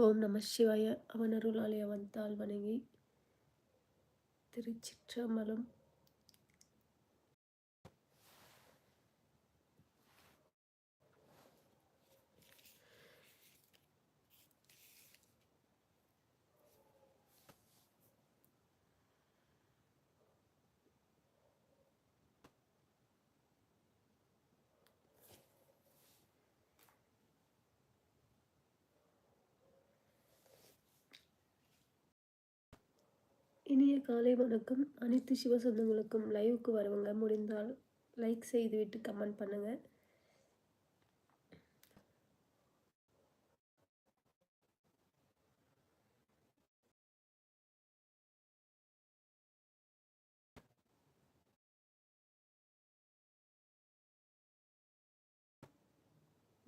ஓம் நம சிவாய அவன் அவன் தாள் வணங்கி திருச்சிற்றம்பலம் இனிய காலை வணக்கம். அனைத்து சிவசொந்தங்களுக்கும் லைவுக்கு வரவங்க. முடிந்தால் லைக் செய்துவிட்டு கமெண்ட் பண்ணுங்கள்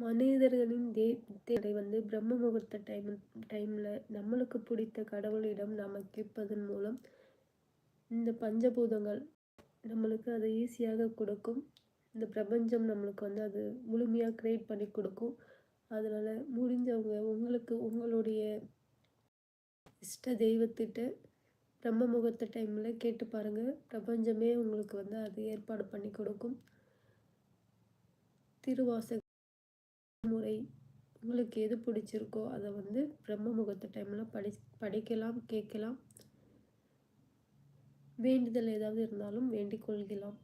மனிதர்களின் தேவை வந்து பிரம்ம முகூர்த்த டைம் டைமில் நம்மளுக்கு பிடித்த கடவுளிடம் நாம் கேட்பதன் மூலம் இந்த பஞ்சபூதங்கள் நம்மளுக்கு அதை ஈஸியாக கொடுக்கும். இந்த பிரபஞ்சம் நம்மளுக்கு வந்து அது முழுமையாக க்ரியேட் பண்ணி கொடுக்கும். அதனால் முடிஞ்சவங்க உங்களுக்கு உங்களுடைய இஷ்ட தெய்வத்திட்ட பிரம்ம முகூர்த்த டைமில் கேட்டு பாருங்கள் பிரபஞ்சமே உங்களுக்கு வந்து அது ஏற்பாடு பண்ணி கொடுக்கும். திருவாசக முறை உங்களுக்கு எது பிடிச்சிருக்கோ அதை வந்து பிரம்ம முகூர்த்த டைமில் படி படிக்கலாம் கேட்கலாம். வேண்டுதல் ஏதாவது இருந்தாலும் வேண்டிக் கொள்கலாம்.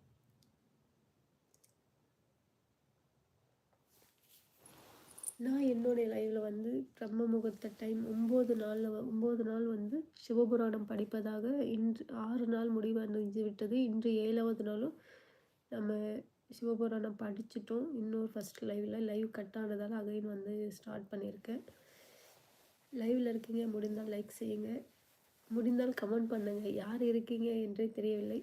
நான் என்னுடைய லைவில் வந்து பிரம்ம முகூர்த்த டைம் ஒம்பது நாளில் ஒம்பது நாள் வந்து சிவபுராணம் படிப்பதாக இன்று ஆறு நாள் முடிவடைஞ்சு விட்டது. இன்று ஏழாவது நாளும் நம்ம சிவபுராணம் படிச்சுட்டோம். இன்னொரு ஃபஸ்ட் லைவில் லைவ் கட் ஆனதால் அகைன் வந்து ஸ்டார்ட் பண்ணியிருக்கேன் லைவில் இருக்கீங்க முடிந்தால் லைக் செய்யுங்க. முடிந்தால் கமெண்ட் பண்ணுங்கள் யார் இருக்கீங்க என்றே தெரியவில்லை.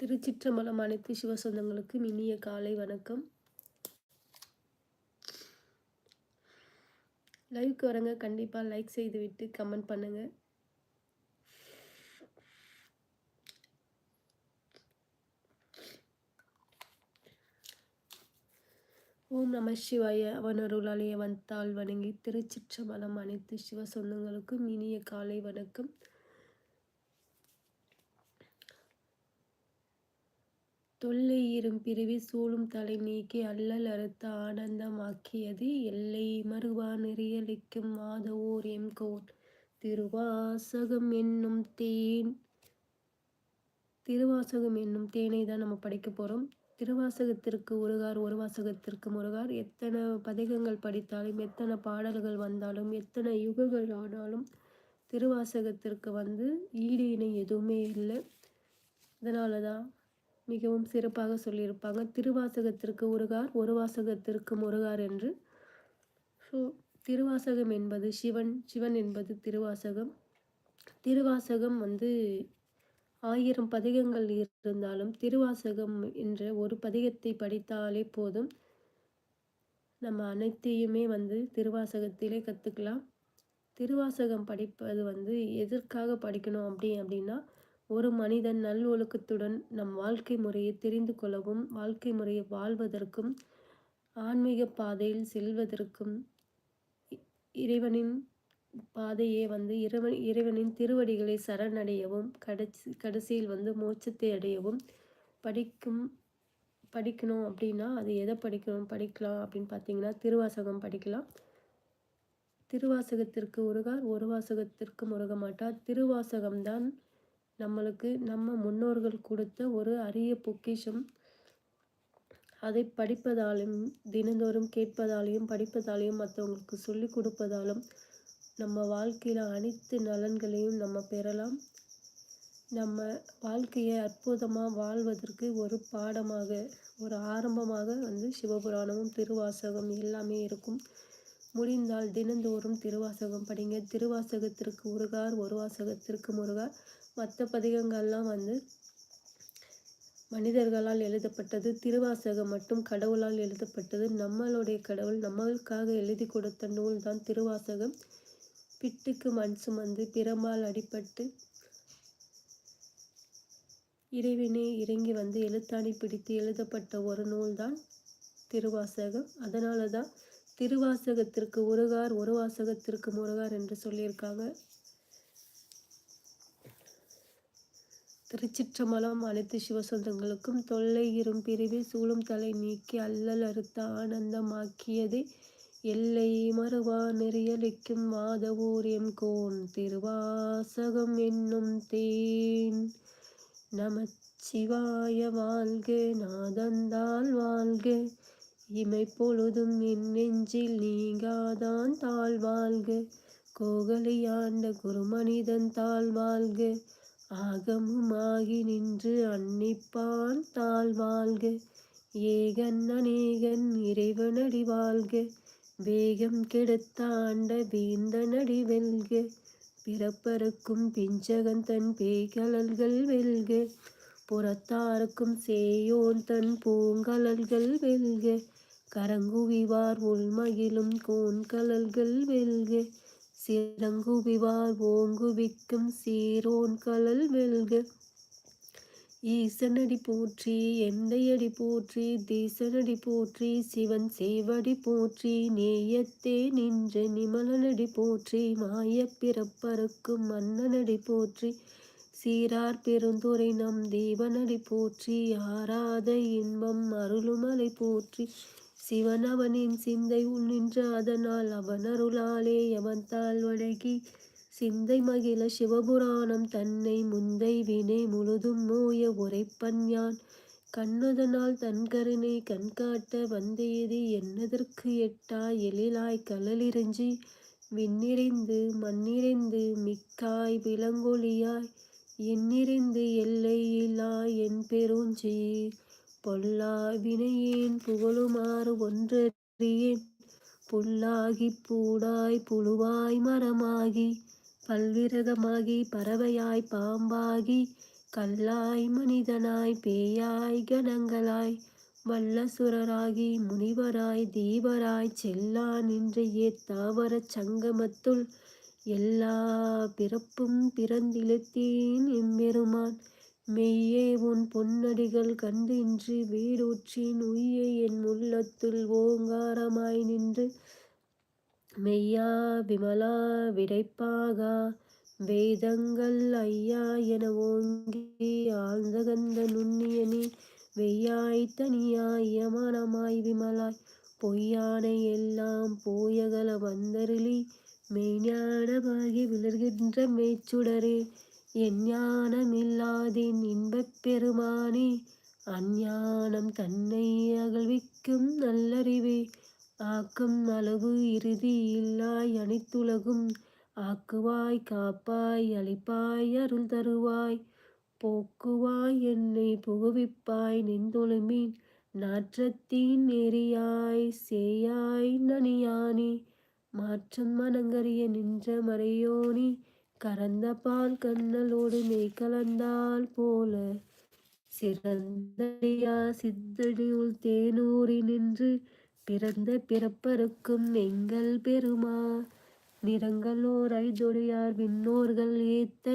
திருச்சிற்றம்பலம் அனைத்து சிவசொந்தங்களுக்கும் இனிய காலை வணக்கம். லைவ்க்கு வரங்க. கண்டிப்பாக லைக் செய்துவிட்டு கமெண்ட் பண்ணுங்கள் ஓம் நம சிவாய. அவன் வந்தால் தாள் வணங்கி திருச்சிற்றம்பலம் அனைத்து சிவ சொந்தங்களுக்கும் இனிய காலை வணக்கம். தொல்லை இரும் பிறவி சூழும் தலை நீக்கி அல்லல் அறுத்த ஆனந்தமாக்கியது எல்லை மறுவா நெறியளிக்கும் மாதவோர் எம்கோர் திருவாசகம் என்னும் தேன் திருவாசகம் என்னும் தேனை தான் நம்ம படிக்க போகிறோம் திருவாசகத்திற்கு ஒருகார் ஒரு வாசகத்திற்கு முருகார். எத்தனை பதிகங்கள் படித்தாலும் எத்தனை பாடல்கள் வந்தாலும் எத்தனை யுகங்கள் ஆனாலும் திருவாசகத்திற்கு வந்து ஈடு இணை எதுவுமே இல்லை. அதனால தான் மிகவும் சிறப்பாக சொல்லியிருப்பாங்க. திருவாசகத்திற்கு உருகார் ஒரு வாசகத்திற்கு முருகார் என்று. ஸோ திருவாசகம் என்பது சிவன் சிவன் என்பது திருவாசகம். திருவாசகம் வந்து ஆயிரம் பதிகங்கள் இருந்தாலும் திருவாசகம் என்ற ஒரு பதிகத்தை படித்தாலே போதும். நம்ம அனைத்தையுமே வந்து திருவாசகத்திலே கற்றுக்கலாம் திருவாசகம் படிப்பது வந்து எதற்காக படிக்கணும் அப்படி அப்படின்னா ஒரு மனிதன் நல்லொழுக்கத்துடன் நம் வாழ்க்கை முறையை தெரிந்து கொள்ளவும் வாழ்க்கை முறையை வாழ்வதற்கும் ஆன்மீக பாதையில் செல்வதற்கும் இறைவனின் பாதையே வந்து இறைவன் இறைவனின் திருவடிகளை சரணடையவும் கடைசி கடைசியில் வந்து மோட்சத்தை அடையவும் படிக்கும் படிக்கணும் அப்படின்னா அது எதை படிக்கணும்? படிக்கலாம் அப்படின்னு பார்த்தீங்கன்னா திருவாசகம் படிக்கலாம். திருவாசகத்திற்கு உருகார் ஒரு வாசகத்திற்கு முருக மாட்டார் திருவாசகம்தான் நம்மளுக்கு நம்ம முன்னோர்கள் கொடுத்த ஒரு அரிய பொக்கிஷம். அதை படிப்பதாலும் தினந்தோறும் கேட்பதாலையும் படிப்பதாலையும் மற்றவங்களுக்கு சொல்லிக் கொடுப்பதாலும் நம்ம வாழ்க்கையில் அனைத்து நலன்களையும் நம்ம பெறலாம். நம்ம வாழ்க்கையை அற்புதமாக வாழ்வதற்கு ஒரு பாடமாக ஒரு ஆரம்பமாக வந்து சிவபுராணமும் திருவாசகம் எல்லாமே இருக்கும். முடிந்தால் தினந்தோறும் திருவாசகம் படிங்க. திருவாசகத்திற்கு உருகார் ஒரு வாசகத்திற்கு முருகார். மற்ற பதிகங்கள்லாம் வந்து மனிதர்களால் எழுதப்பட்டது. திருவாசகம் மட்டும் கடவுளால் எழுதப்பட்டது. நம்மளுடைய கடவுள் நம்மளுக்காக எழுதி கொடுத்த நூல் தான் திருவாசகம். பிட்டுக்கு மண் சுமந்து பிரம்பால் அடிபட்டு இறைவினை இறங்கி வந்து எழுத்தாணி பிடித்து எழுதப்பட்ட ஒரு நூல்தான் திருவாசகம். அதனால தான் திருவாசகத்திற்கு உருகார் ஒரு வாசகத்திற்கு முருகார் என்று சொல்லியிருக்காங்க. திருச்சிற்றம்பலம் அனைத்து சிவசொந்தங்களுக்கும் தொல்லை இரும் பிரிவில் சூழும் தலை நீக்கி அல்லல் அறுத்த ஆனந்தமாக்கியதே எல்லை மறுவா நெறியலிக்கும் மாதவூரியம் கோன் திருவாசகம் என்னும் தேன். நமச்சிவாய வாழ்க நாதந்தால் வாழ்க. இமை பொழுதும் என் நெஞ்சில் நீங்காதான் தாழ் வாழ்க. கோகலியாண்ட குருமனிதன் தாழ் வாழ்க. ஆகமுமாகி நின்று அன்னிப்பான் தாழ் வாழ்க. ஏகன் அநேகன் இறைவனடி வாழ்க. வேகம் கெடுத்தாண்ட வீந்தனடி வெல்க. பிறப்பருக்கும் பிஞ்சகன் தன் பேய்கலல்கள் வெல்க. புறத்தாருக்கும் சேயோன் தன் பூங்கலல்கள் வெல்க. கரங்குவிவார் உள்மகிழும் கோன்கலல்கள் வெல்க. சிறங்குவிவார் ஓங்குவிக்கும் சீரோன் கலல் வெல்க. ஈசனடி போற்றி எந்தையடி போற்றி தீசனடி போற்றி சிவன் சேவடி போற்றி நேயத்தே நின்ற நிமலனடி போற்றி மாய பிறப்பறுக்கும் மன்னனடி போற்றி சீரார் பெருந்துரை நம் தேவனடி போற்றி ஆராத இன்பம் அருளுமலை போற்றி சிவன் அவனின் சிந்தை உள் நின்ற அதனால் அவன் அருளாலே அவன் தாழ் சிந்தை மகிழ சிவபுராணம் தன்னை முந்தை வினை முழுதும் மோய உரைப்பன் யான். கண்ணதனால் தன் கருணை கண்காட்ட வந்தேதி என்னதற்கு எட்டா? எழிலாய் கலலிறஞ்சி விண்ணிறைந்து மண்ணிறைந்து மிக்காய் விலங்கொழியாய் எண்ணிறைந்து எல்லையிலாய் என் பெருஞ்சீர். பொல்லா வினையேன் புகழுமாறு ஒன்றறியேன். புல்லாகி பூடாய் புழுவாய் மரமாகி பல்விரகமாகி பறவையாய் பாம்பாகி கல்லாய் மனிதனாய் பேயாய் கணங்களாய் வல்லசுரராகி முனிவராய் தீவராய் செல்லா நின்றையே தாவரச் சங்கமத்துள் எல்லா பிறப்பும் பிறந்திழுத்தேன் எம்பெருமான் மெய்யே உன் பொன்னடிகள் கண்டு இன்றி வீடூற்றின் உய்யை என் உள்ளத்துள் ஓங்காரமாய் நின்று. மெய்யா விமலா விடைப்பாகா வேதங்கள் ஐயா என ஓங்கி ஆழ்ந்தகந்த நுண்ணியனி வெய்யாய் தனியாய் யமனமாய் விமலாய் பொய்யானை எல்லாம் போயகல வந்தருளி. மெய்ஞானமாகி விளர்கின்ற மேச்சுடரே எஞ்ஞானமில்லாதின் இன்பப் பெருமானே அஞ்ஞானம் தன்னை அகழ்விக்கும் நல்லறிவே. ஆக்கும் அளவு இறுதி இல்லாய் அனைத்துலகும். ஆக்குவாய் காப்பாய் அழிப்பாய் அருள் தருவாய். போக்குவாய் என்னை புகுவிப்பாய் நின்றொழுமீன் நாற்றத்தின் நெறியாய் சேயாய் நனியானி. மாற்றம் மனங்கரிய நின்ற மறையோனி கறந்த பால் கண்ணலோடு மெய் கலந்தால் போல சிறந்தடியா சித்தடியுள் தேனூரி நின்று பிறந்த பிறப்பருக்கும் எங்கள் பெருமா. நிறங்களோர் ஐதொடியார் விண்ணோர்கள் ஏத்த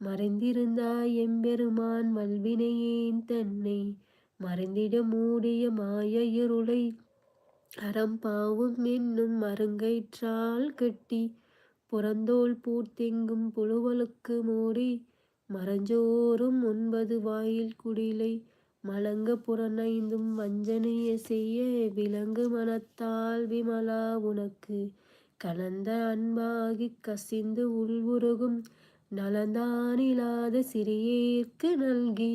மறைந்திருந்தாய் எம்பெருமான் மல்வினையேன் தன்னை மறைந்திட மூடிய மாய இருளை அறம் பாவும் என்னும் மருங்கயிற்றால் கட்டி புறந்தோல் பூர்த்திங்கும் புழுவலுக்கு மூடி மறஞ்சோறும் ஒன்பது வாயில் குடிலை மலங்க புறனைந்தும் வஞ்சனைய செய்ய விலங்கு மனத்தால் விமலா உனக்கு. கலந்த அன்பாகி கசிந்து உள்வுருகும் நலந்தானிலாத சிறியேற்கு நல்கி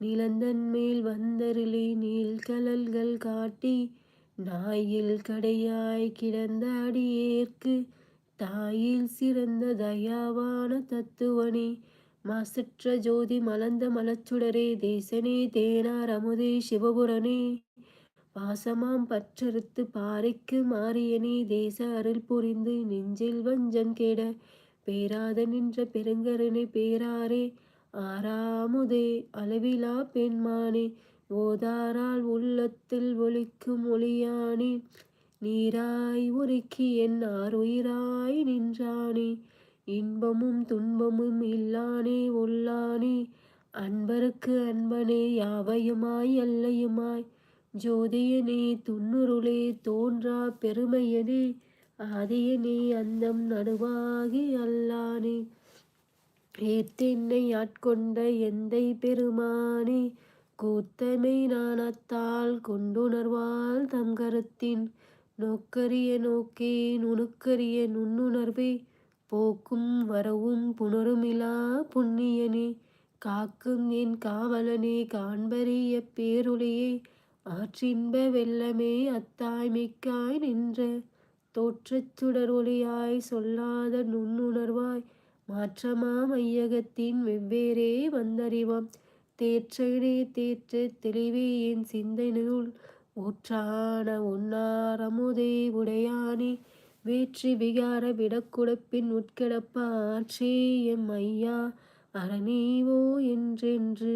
நிலந்தன் மேல் வந்தருளி நீள்கலல்கள் காட்டி நாயில் கடையாய் கிடந்த அடியேற்கு தாயில் சிறந்த தயாவான தத்துவனே மாசற்ற ஜோதி மலர்ந்த மலச்சுடரே தேசனே தேனார் அமுதே சிவபுரனே. பாசமாம் பற்றறுத்து பாறைக்கு மாறியனே தேச அருள் புரிந்து நெஞ்சில் வஞ்சம் கேட பேராத நின்ற பெருங்கருணை பேராரே. ஆறாமுதே அளவிலா பெண்மானே ஓதாரால் உள்ளத்தில் ஒழிக்கும் ஒளியானே. நீராய் உருக்கி என் ஆறுயிராய் நின்றானே. இன்பமும் துன்பமும் இல்லானே உள்ளானே. அன்பருக்கு அன்பனே யாவையுமாய் அல்லையுமாய் ஜோதியனே துன்னுருளே தோன்றா பெருமையனே. ஆதியனே அந்தம் நடுவாகி அல்லானே. ஏத்தென்னை ஆட்கொண்ட எந்தை பெருமானே. கூத்தமை நாணத்தால் கொண்டுணர்வால் தம் கருத்தின் நோக்கரிய நோக்கே நுணுக்கரிய நுண்ணுணர்வே போக்கும் வரவும் புணருமிலா புண்ணியனே காக்கும் என் காவலனே காண்பறிய பேருளையே ஆற்றின்ப வெள்ளமே அத்தாய்மைக்காய் நின்ற தோற்றச் சுடரொலியாய் சொல்லாத நுண்ணுணர்வாய் மாற்றமா மையகத்தின் வெவ்வேறே வந்தறிவாம் தேற்றனே தேற்று தெளிவே என் சிந்தனையுள் ஊற்றான உன்னாரமுதே உடையானே வேற்றி விகார விடக்குடப்பின் உட்கிடப்ப எம் ஐயா. அரணீவோ என்றென்று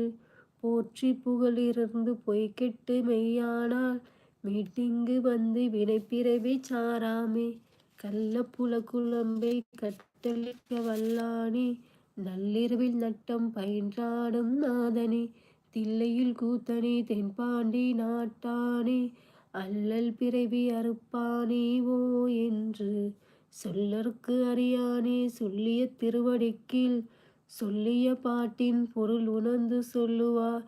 போற்றி புகழிருந்து பொய்கெட்டு மெய்யானால் மீட்டிங்கு வந்து வினைப்பிறவி சாராமே கள்ள புல குழம்பை கட்டளிக்க வல்லானே நள்ளிரவில் நட்டம் பயின்றாடும் நாதனே தில்லையில் கூத்தனே தென்பாண்டி நாட்டானே அல்லல் பிறவி அறுப்பானே ஓ என்று சொல்லற்கு அறியானே சொல்லிய திருவடிக்கில் சொல்லிய பாட்டின் பொருள் உணர்ந்து சொல்லுவார்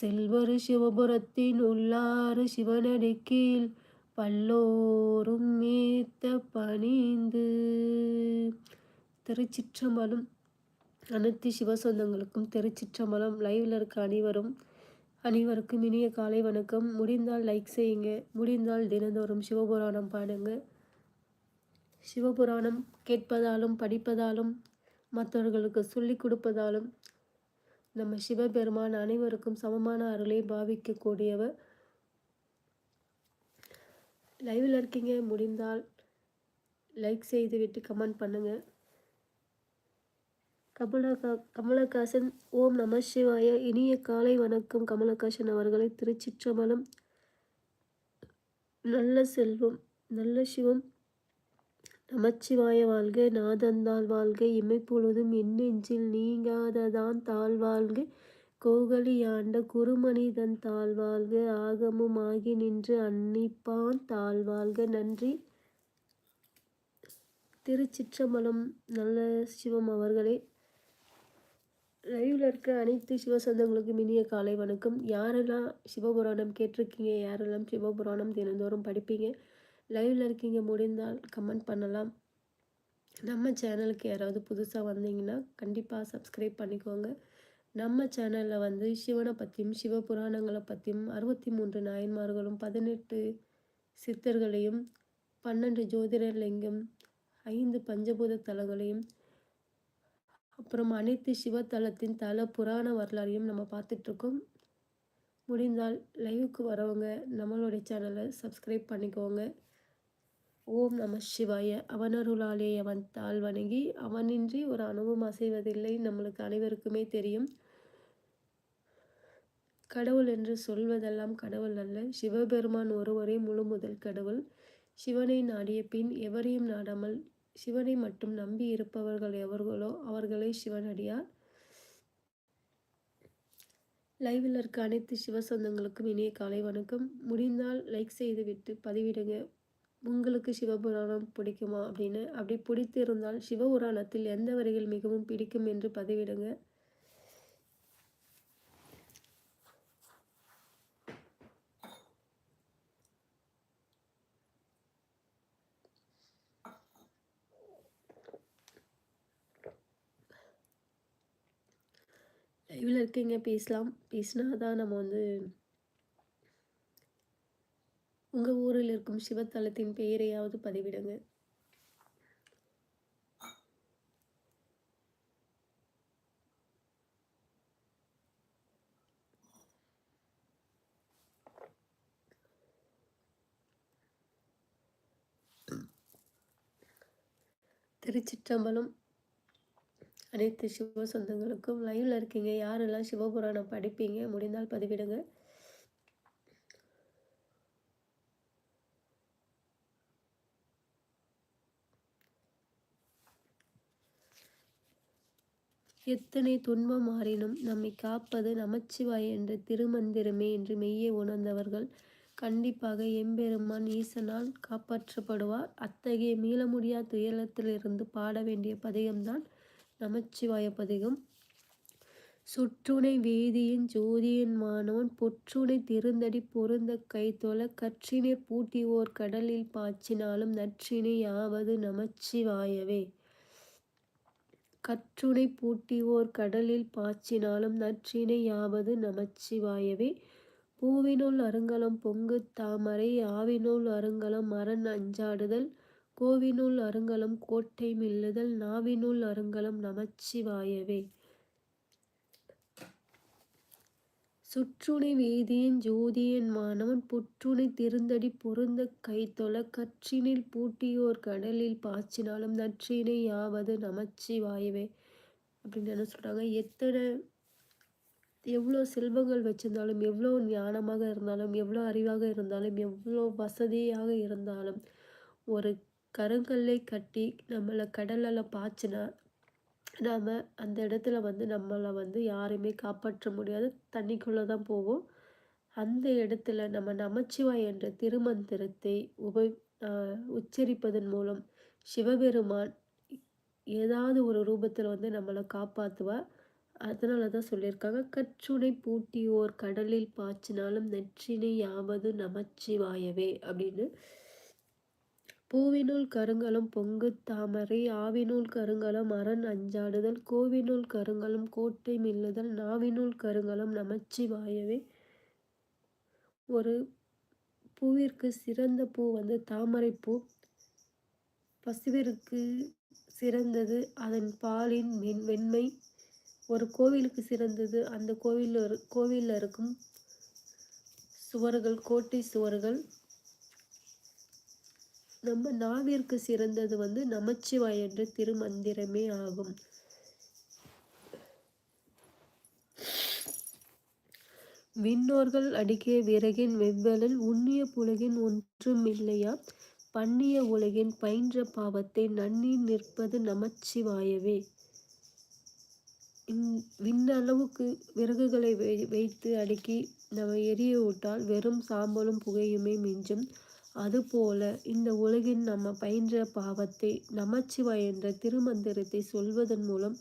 செல்வரு சிவபுரத்தின் உள்ளாறு சிவனடிக்கீழ் பல்லோரும் மேத்த பணிந்து. திருச்சிற்றம்பலம் அனைத்து சிவசொந்தங்களுக்கும் திருச்சிற்றம்பலம் லைவில் இருக்க அனைவரும் அனைவருக்கும் இனிய காலை வணக்கம். முடிந்தால் லைக் செய்யுங்க. முடிந்தால் தினந்தோறும் சிவபுராணம் பாடுங்க. சிவபுராணம் கேட்பதாலும் படிப்பதாலும் மற்றவர்களுக்கு சொல்லிக் கொடுப்பதாலும் நம்ம சிவபெருமான் அனைவருக்கும் சமமான அருளை பாவிக்கக்கூடியவர். லைவில் இருக்கீங்க. முடிந்தால் லைக் செய்துவிட்டு கமெண்ட் பண்ணுங்கள் கமலகா கமலஹாசன் ஓம் நம சிவாய. இனிய காலை வணக்கம். கமலஹாசன் அவர்களை திருச்சிற்றம்பலம். நல்ல செல்வம் நல்ல சிவம். நமச்சிவாய வாழ்க. நாதந்தாள் வாழ்க. இமைப்பொழுதும் எண்ணெஞ்சில் நீங்காததான் தாழ் வாழ்க. கோகலியாண்ட குருமனிதன் தாழ்வாழ்க ஆகமும் ஆகி நின்று அன்னிப்பான் தாழ்வாழ்க நன்றி. திருச்சிற்றம்பலம். நல்ல சிவம் அவர்களே. லைவில் இருக்க அனைத்து சிவசந்தங்களுக்கும் இனிய காலை வணக்கம். யாரெல்லாம் சிவபுராணம் கேட்டிருக்கீங்க? யாரெல்லாம் சிவபுராணம் தினந்தோறும் படிப்பீங்க? லைவில் இருக்கீங்க முடிந்தால் கமெண்ட் பண்ணலாம். நம்ம சேனலுக்கு யாராவது புதுசாக வந்தீங்கன்னா கண்டிப்பாக சப்ஸ்கிரைப் பண்ணிக்கோங்க. நம்ம சேனலில் வந்து சிவனை பற்றியும் சிவபுராணங்களை பற்றியும் அறுபத்தி மூன்று நாயன்மார்களும் பதினெட்டு சித்தர்களையும் பன்னெண்டு ஜோதிடர் லிங்கம் ஐந்து பஞ்சபூத தலங்களையும் அப்புறம் அனைத்து சிவத்தலத்தின் தல புராண வரலாறையும் நம்ம பார்த்துட்ருக்கோம். முடிந்தால் லைவுக்கு வரவங்க நம்மளுடைய சேனலை சப்ஸ்கிரைப் பண்ணிக்கோங்க. ஓம் நம சிவாய. அவனருளாலே அவன் தாழ் வணங்கி அவனின்றி ஒரு அணுவும் அசைவதில்லை. நம்மளுக்கு அனைவருக்குமே தெரியும். கடவுள் என்று சொல்வதெல்லாம் கடவுள் அல்ல. சிவபெருமான் ஒருவரே முழு முதல் கடவுள். சிவனை நாடிய பின் எவரையும் நாடாமல் சிவனை மட்டும் நம்பி இருப்பவர்கள் எவர்களோ அவர்களே சிவனடியார். லைவில் இருக்க அனைத்து சிவ சொந்தங்களுக்கும் இனிய காலை வணக்கம். முடிந்தால் லைக் செய்துவிட்டு பதிவிடுங்க. உங்களுக்கு சிவபுராணம் பிடிக்குமா அப்படின்னு. அப்படி பிடித்து இருந்தால் சிவபுராணத்தில் எந்த வரிகள் மிகவும் பிடிக்கும் என்று பதிவிடுங்க. இருக்கீங்க பேசலாம். பேசினா தான் நம்ம வந்து உங்கள் ஊரில் இருக்கும் சிவத்தலத்தின் பெயரையாவது பதிவிடுங்க. திருச்சிற்றம்பலம் அனைத்து சிவ சொந்தங்களுக்கும் லைவில் இருக்கீங்க. யாரெல்லாம் சிவபுராணம் படிப்பீங்க? முடிந்தால் பதிவிடுங்க. எத்தனை துன்பம் மாறினும் நம்மை காப்பது நமச்சிவாய் என்ற திருமந்திரமே என்று மெய்யை உணர்ந்தவர்கள் கண்டிப்பாக எம்பெருமான் ஈசனால் காப்பாற்றப்படுவார். அத்தகைய மீள முடியா துயரத்திலிருந்து பாட வேண்டிய பதிகம்தான் நமச்சிவாய பதிகம். சுற்றுனை வேதியின் ஜோதியின் மாணவன் பொற்றுனை திருந்தடி பொருந்த கைத்தொல கற்றினை பூட்டிவோர் கடலில் பாய்ச்சினாலும் நற்றினை யாவது நமச்சிவாயவே. கற்றுனை பூட்டிவோர் கடலில் பாய்ச்சினாலும் நற்றினை யாவது நமச்சிவாயவே. பூவினுள் அருங்கலம் பொங்கு தாமரை ஆவினுள் அருங்கலம் மரண் அஞ்சாடுதல் கோவினுள் அருங்கலம் கோட்டை மில்லுதல் நாவினுள் அருங்கலம் நமச்சிவாயவே. சுற்றுணை வீதியின் ஜோதியன் மாணவன் புற்றுணை திருந்தடி பொருந்த கைத்தொல கற்றினில் பூட்டியோர் கடலில் பாய்ச்சினாலும் நற்றினை யாவது நமச்சிவாயவே. அப்படின்னு என்ன சொல்கிறாங்க எத்தனை எவ்வளோ செல்வங்கள் வச்சிருந்தாலும் எவ்வளோ ஞானமாக இருந்தாலும் எவ்வளோ அறிவாக இருந்தாலும் எவ்வளோ வசதியாக இருந்தாலும் ஒரு கருங்கல்லை கட்டி நம்மளை கடலில் பாய்ச்சினா நாம் அந்த இடத்துல வந்து நம்மளை வந்து யாரையுமே காப்பாற்ற முடியாது. தண்ணிக்குள்ளே தான் போவோம் அந்த இடத்துல நம்ம நமச்சிவாய் என்ற திருமந்திரத்தை உப உச்சரிப்பதன் மூலம் சிவபெருமான் ஏதாவது ஒரு ரூபத்தில் வந்து நம்மளை காப்பாற்றுவார் அதனால தான் சொல்லியிருக்காங்க. கற்றுனை பூட்டியோர் கடலில் பாய்ச்சினாலும் நெற்றினை யாவது நமச்சிவாயவே அப்படின்னு பூவினுள் கருங்கலம் பொங்கு தாமரை ஆவினுள் கருங்கலம் அரண் அஞ்சாடுதல் கோவினுள் கருங்கலம் கோட்டை மில்லுதல் நாவினுள் கருங்கலம் நமச்சிவாயவே ஒரு பூவிற்கு சிறந்த பூ வந்து தாமரை பூ. பசுவிற்கு சிறந்தது அதன் பாலின் மென் வெண்மை. ஒரு கோவிலுக்கு சிறந்தது அந்த கோவில் கோவிலில் இருக்கும் சுவர்கள் கோட்டை சுவர்கள். நம்ம நாவிற்கு சிறந்தது வந்து நமச்சிவாய் என்ற திருமந்திரமே ஆகும். விண்ணோர்கள் அடிக்கிய விறகின் வெவ்வலில் உண்ணிய புலகின் ஒன்றும் இல்லையா? பண்ணிய உலகின் பயின்ற பாவத்தை நன்னி நிற்பது நமச்சிவாயவே. விண்ணளவுக்கு விறகுகளை வைத்து அடுக்கி நம்ம எரிய விட்டால் வெறும் சாம்பலும் புகையுமே மிஞ்சும். அதுபோல இந்த உலகின் நம்ம பயின்ற பாவத்தை நமச்சிவாய் என்ற திருமந்திரத்தை சொல்வதன் மூலம்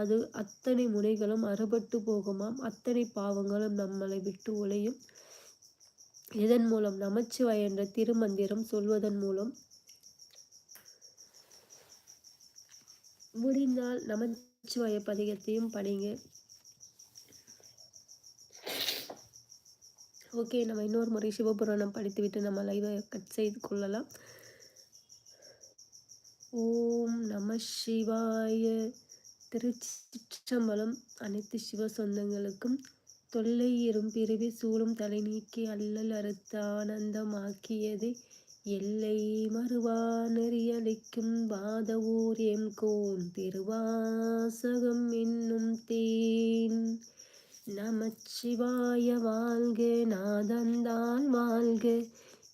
அது அத்தனை முனைகளும் அறுபட்டு போகுமாம். அத்தனை பாவங்களும் நம்மளை விட்டு உழையும் இதன் மூலம் நமச்சிவாய் என்ற திருமந்திரம் சொல்வதன் மூலம் முடிந்தால் நமச்சிவாய பதிகத்தையும் படிங்க. ஓகே நம்ம இன்னொரு முறை சிவபுராணம் படித்துவிட்டு நம்ம லைவை கட் செய்து கொள்ளலாம். ஓம் நம சிவாய. திருச்சிற்றம்பலம் அனைத்து சிவ சொந்தங்களுக்கும் தொல்லை இரும் பிரிவி சூழும் தலை நீக்கி அல்லல் அறுத்த ஆனந்தமாக்கியது. எல்லை மறுவா நெறியளிக்கும் பாதவூர் எம் கோன் திருவாசகம் என்னும் தேன். நமச்சிவாய வாழ்க நாதந்தால் வாழ்க.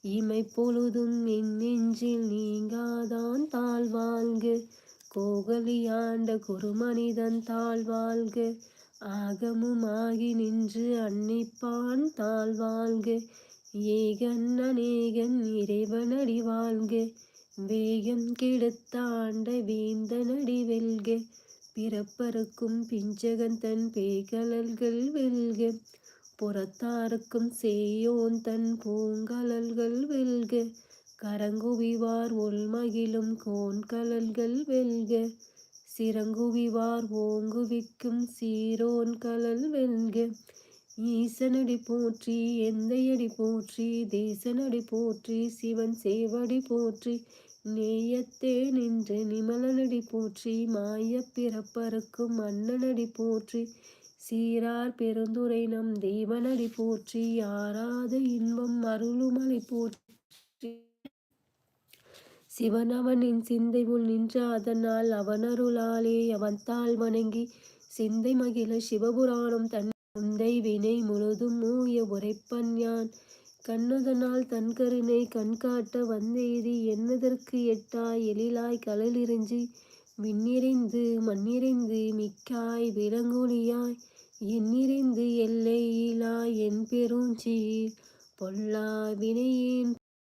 இமை பொழுதும் என் நெஞ்சில் நீங்காதான் தாழ் வாழ்க. கோகலியாண்ட குருமனிதன் தாழ் வாழ்க. ஆகமுமாகி நின்று அன்னிப்பான் தாழ் வாழ்க. ஏகன் அநேகன் இறைவனடி வாழ்க. வேகம் கெடுத்தாண்ட வேந்தனடி வெல்க. பிறப்பருக்கும் பிஞ்சகன் தன் பேய்கலல்கள் வெல்க புறத்தாருக்கும் சேயோன் தன் பூங்கலல்கள் வெல்க கரங்குவிவார் உள்மகிழும் கோன்கலல்கள் வெல்க சிறங்குவிவார் ஓங்குவிக்கும் சீரோன் கலல் வெல்க ஈசனடி போற்றி எந்தையடி போற்றி தேசனடி போற்றி சிவன் சேவடி போற்றி நேயத்தே நின்று நிமலனடி போற்றி மாய பிறப்பருக்கும் மன்னனடி போற்றி சீரார் பெருந்துரை நம் தெய்வனடி போற்றி யாராத இன்பம் அருளுமலை போற்றி. சிவன் அவனின் சிந்தை உள் நின்ற அதனால் அவனருளாலே அவன்தாள் வணங்கி சிந்தை மகிழ சிவபுராணம் தன் முந்தை வினை முழுதும் மூய உரைப்பன் யான். கண்ணதனால் தன் கருணை கண்காட்ட வந்தேதி என்னதற்கு எட்டாய் எழிலாய் கடலிறிஞ்சி விண்ணிறைந்து மண்ணிறைந்து மிக்காய் விலங்குலியாய் எண்ணிறைந்து எல்லையிலாய் என் பெருஞ்சீர் பொல்லா வினையேன்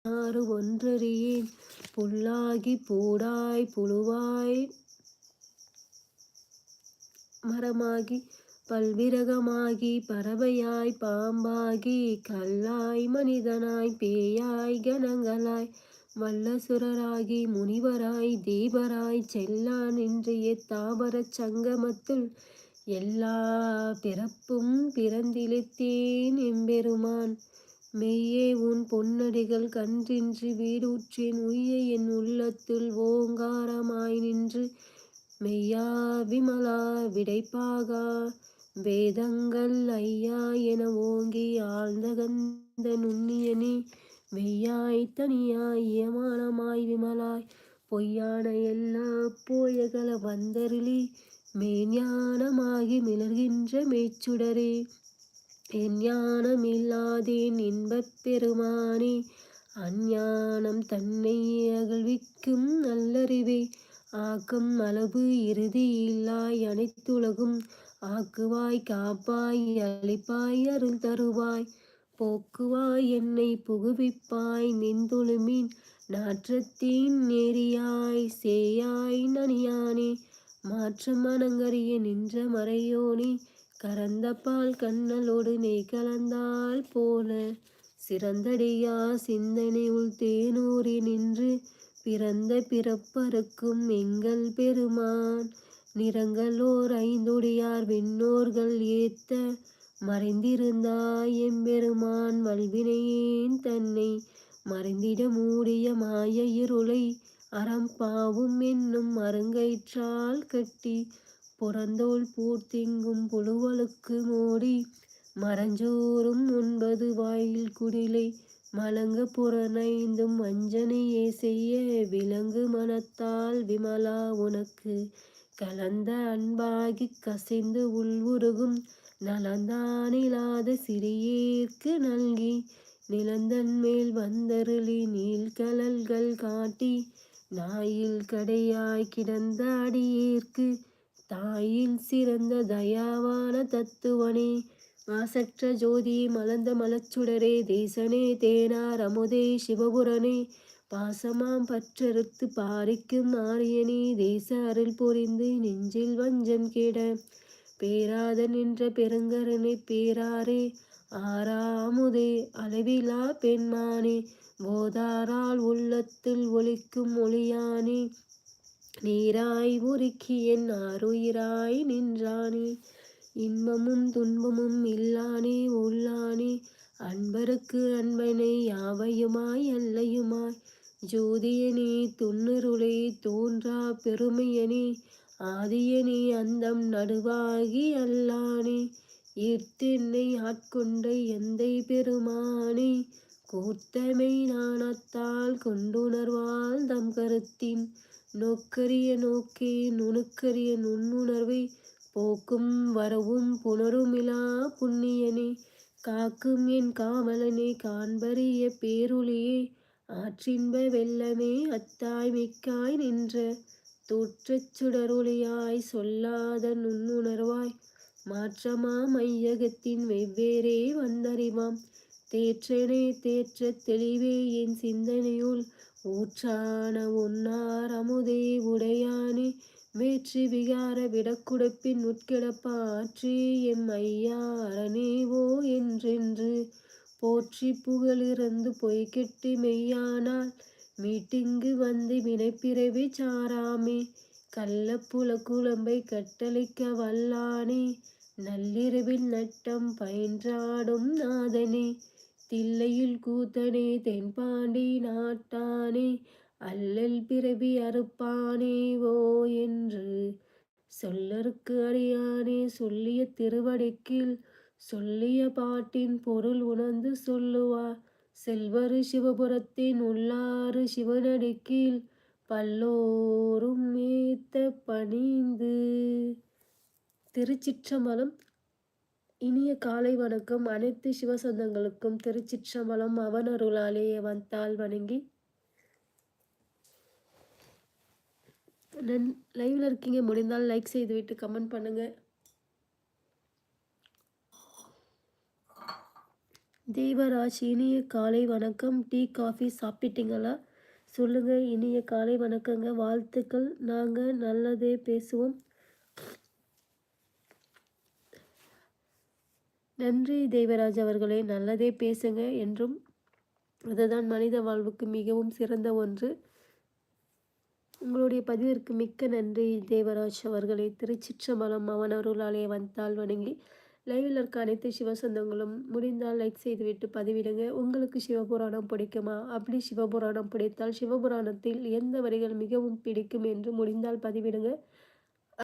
ஆறு ஒன்றறியேன் புல்லாகி பூடாய் புழுவாய் மரமாகி பல்விரகமாகி பறவையாய் பாம்பாகி கல்லாய் மனிதனாய் பேயாய் கணங்களாய் வல்லசுரராகி முனிவராய் தீபராய் செல்லான் இன்றைய தாவரச் சங்கமத்துள் எல்லா பிறப்பும் பிறந்திழுத்தேன் எம்பெருமான். மெய்யே உன் பொன்னடிகள் கன்றின்றி வீடுற்றேன் உய்ய என் உள்ளத்துள் ஓங்காரமாய் நின்று மெய்யா விமலா விடைப்பாகா. வேதங்கள் ஐயா என ஓங்கி ஆழ்ந்த கந்த நுண்ணியனி வெய்யாய் தனியாய் ஏமானமாய் விமலாய் பொய்யான எல்லா போயகல வந்தருளி மேஞானமாகி மிளர்கின்ற மேச்சுடரே. என் ஞானமில்லாதேன் இன்பப் பெருமானே அஞ்ஞானம் தன்னை அகழ்விக்கும் நல்லறிவே. ஆக்கம் அளவு இறுதி இல்லாய் அனைத்துலகும் ஆக்குவாய் காப்பாய் அழிப்பாய் அருள் தருவாய். போக்குவாய் என்னை புகுவிப்பாய். நின்துளுமின் நாற்றத்தின் நெறியாய் சேயாய் நனியானே. மாற்றம் மனங்கரிய நின்ற மறையோனே. கரந்த பால் கண்ணலோடு நெய் கலந்தால் போல. சிறந்தடியா சிந்தனை உள் தேனூறி நின்று. பிறந்த பிறப்பருக்கும் எங்கள் பெருமான். நிறங்களோர் ஐந்தொடியார் விண்ணோர்கள் ஏத்த மறைந்திருந்தாய் எம்பெருமான் வல்வினையேன் தன்னை. மறைந்திட மூடிய மாய இருளை அறம்பாவும் என்னும் மருங்கயிற்றால் கட்டி புறந்தோல் பூர்த்திங்கும் புழுவலுக்கு மோடி மரஞ்சோறும் ஒன்பது வாயில் குடிலை மலங்க புறனைந்தும் வஞ்சனையே செய்ய விலங்கு மனத்தால் விமலா உனக்கு. கலந்த அன்பாகி கசிந்து உள்வுருகும் நலந்தானில்லாத சிறியேற்கு நல்கி நிலந்தன் மேல் வந்தருளி நீள்கலல்கள் காட்டி நாயில் கடையாய் கிடந்த அடியேற்கு தாயில் சிறந்த தயாவான தத்துவனே மாசற்ற ஜோதி மலர்ந்த மலச்சுடரே தேசனே தேனார் அமுதே சிவபுரனே பாசமாம் பற்றறுத்து பாரிக்கும் ஆரியனே தேச அருள் பொறிந்து நெஞ்சில் வஞ்சம் கெட. பேராத நின்ற பெருங்கரனை பேராரே ஆறாமுதே அளவிலா பெண்மானே போதாரால் உள்ளத்தில் ஒலிக்கும் ஒளியானே. நீராய் உருக்கி என் ஆறுயிராய் நின்றானே இன்பமும் துன்பமும் இல்லானே உள்ளானே. அன்பருக்கு அன்பனை யாவையுமாய் அல்லையுமாய் ஜோதியனே துன்னுருளே தோன்றா பெருமையனே ஆதியனே அந்தம் நடுவாகி அல்லானே ஈர்த்தென்னை ஆட்கொண்ட எந்தை பெருமானே கூர்த்தமை நாணத்தால் கொண்டுணர்வால் தம் கருத்தின் நோக்கரிய நோக்கே நுணுக்கரிய நுண்ணுணர்வை போக்கும் வரவும் புணருமிலா புண்ணியனே காக்கும் என் காவலனே காண்பறிய பேருளியே ஆற்றின்ப வெள்ளமே அத்தாய் மிக்காய் நின்ற தோற்றச் சுடரொளியாய் சொல்லாத நுண்ணுணர்வாய் மாற்றமா மையகத்தின் வெவ்வேறே வந்தறிவாம். தேற்றனே தேற்ற தெளிவே என் சிந்தனையுள் ஊற்றான ஒன்னார் அமுதே உடையானே வேற்றி விகார விடக்குடப்பின் உட்கிடப்பாற்றி எம் ஐயாரனேவோ என்றென்று போற்றி புகழிறந்து பொய்கெட்டு மெய்யானால் மீட்டிங்கு வந்து வினைப்பிறவி சாராமே. கள்ளப்புல குழம்பை கட்டளிக்க வல்லானே. நள்ளிரவில் நட்டம் பயின்றாடும் நாதனே. தில்லையில் கூத்தனே தென்பாண்டி நாட்டானே. அல்லல் பிறவி அறுப்பானேவோ என்று சொல்லருக்கு அறியானே சொல்லிய திருவடிக்கில் சொல்லிய பாட்டின் பொருள் உணர்ந்து சொல்லுவார். செல்வரு சிவபுரத்தின் உள்ளாறு சிவனடிக்கீழ் பல்லோரும் மேத்த பணிந்து. திருச்சிற்றம்பலம். இனிய காலை வணக்கம். அனைத்து சிவசந்தங்களுக்கும் திருச்சிற்றம்பலம் அவனருளாலேயே வந்தால் வணங்கி. நன் லைவ்ல இருக்கீங்க. முடிந்தால் லைக் செய்துவிட்டு கமெண்ட் பண்ணுங்கள் தேவராஜ் இனிய காலை வணக்கம். டீ காஃபி சாப்பிட்டீங்களா? சொல்லுங்க இனிய காலை வணக்கங்க. வாழ்த்துக்கள். நாங்கள் நல்லதே பேசுவோம். நன்றி தெய்வராஜ் அவர்களே. நல்லதே பேசுங்க என்றும். அதுதான் மனித வாழ்வுக்கு மிகவும் சிறந்த ஒன்று. உங்களுடைய பதிவிற்கு மிக்க நன்றி தேவராஜ் அவர்களே. திருச்சிற்றம்பலம் அவன் அருளாலே வந்தால் வணங்கி லைவில் இருக்க அனைத்து சிவசந்தங்களும் முடிந்தால் லைக் செய்துவிட்டு பதிவிடுங்க. உங்களுக்கு சிவபுராணம் பிடிக்குமா? அப்படி சிவபுராணம் பிடித்தால் சிவபுராணத்தில் எந்த வரிகள் மிகவும் பிடிக்கும் என்று முடிந்தால் பதிவிடுங்க.